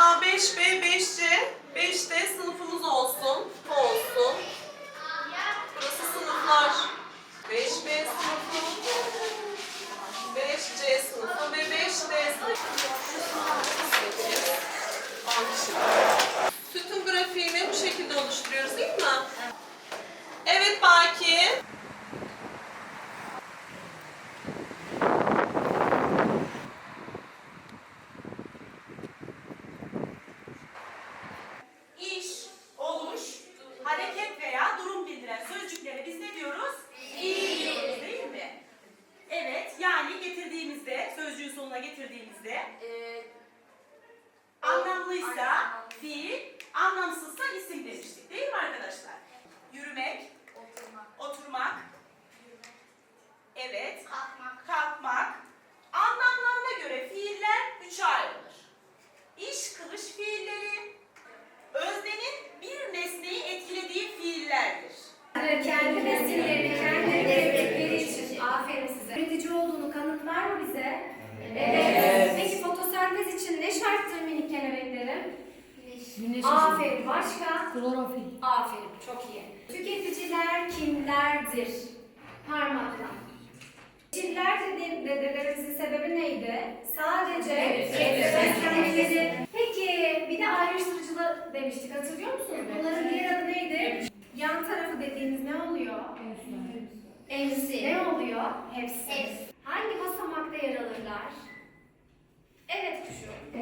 A, 5B, 5C, 5D sınıfımız olsun. Bu olsun. Burası sınıflar. 5B sınıfı, 5C sınıfı ve 5D sınıfı. Sütun grafiğini bu şekilde oluşturuyoruz değil mi? Evet Baki. Aferin. Başka? Klorofil. Aferin. Çok iyi. Tüketiciler kimlerdir? Parmakla. Çiller dediğim dedelerimizin sebebi neydi? Sadece kendileri. Peki bir de ayrıştırıcılar demiştik hatırlıyor musunuz? Bunların diğer adı neydi? Yan tarafı dediğimiz ne oluyor? Hepsi. Ne oluyor? Hepsi. Hangi basamakta yer alırlar?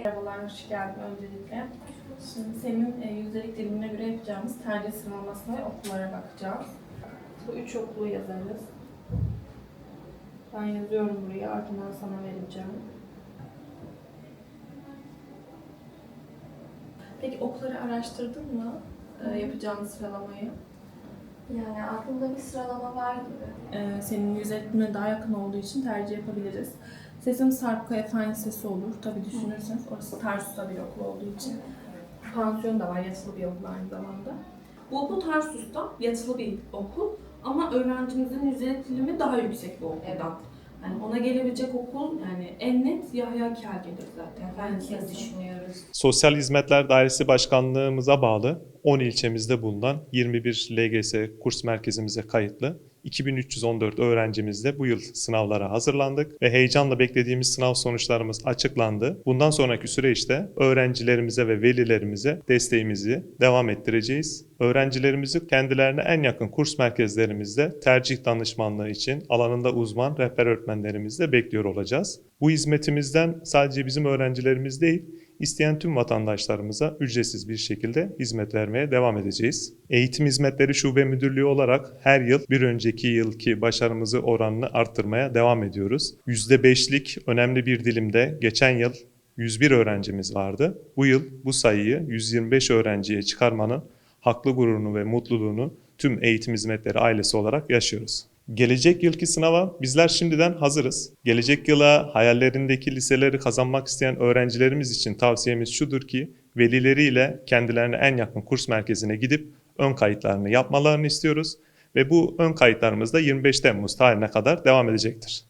Merhabalar, hoş geldin öncelikle. Şimdi senin e, yüzdelik dilimine göre yapacağımız tercih sıralamasına ve okullara bakacağız. Bu üç okulu yazarız. Ben yazıyorum buraya, ardından sana vereceğim. Peki okulları araştırdın mı? E, yapacağımız sıralamayı. Yani aklımda bir sıralama var gibi. E, senin yüzdelik dilimine daha yakın olduğu için tercih yapabiliriz. Sesim Sarpkaya Fen Lisesi olur. Tabii düşünürseniz orası Tarsus'ta bir okul olduğu için. Pansiyon da var, yatılı bir okul aynı zamanda. Bu okul Tarsus'ta yatılı bir okul ama öğrencimizin dilimi daha yüksek bir okuldan. Yani ona gelebilecek okul yani en net Yahya Kemal gelir zaten. Fen Lisesi. düşünüyoruz. Sosyal Hizmetler Dairesi Başkanlığımıza bağlı 10 ilçemizde bulunan 21 LGS kurs merkezimize kayıtlı 2314 öğrencimizle bu yıl sınavlara hazırlandık ve heyecanla beklediğimiz sınav sonuçlarımız açıklandı. Bundan sonraki süreçte öğrencilerimize ve velilerimize desteğimizi devam ettireceğiz. Öğrencilerimizi kendilerine en yakın kurs merkezlerimizde tercih danışmanlığı için alanında uzman rehber öğretmenlerimizle bekliyor olacağız. Bu hizmetimizden sadece bizim öğrencilerimiz değil, isteyen tüm vatandaşlarımıza ücretsiz bir şekilde hizmet vermeye devam edeceğiz. Eğitim Hizmetleri Şube Müdürlüğü olarak her yıl bir önceki yılki başarımızı oranını arttırmaya devam ediyoruz. %5'lik önemli bir dilimde geçen yıl 101 öğrencimiz vardı. Bu yıl bu sayıyı 125 öğrenciye çıkarmanın haklı gururunu ve mutluluğunu tüm eğitim hizmetleri ailesi olarak yaşıyoruz. Gelecek yılki sınava bizler şimdiden hazırız. Gelecek yıla hayallerindeki liseleri kazanmak isteyen öğrencilerimiz için tavsiyemiz şudur ki velileriyle kendilerine en yakın kurs merkezine gidip ön kayıtlarını yapmalarını istiyoruz ve bu ön kayıtlarımız da 25 Temmuz tarihine kadar devam edecektir.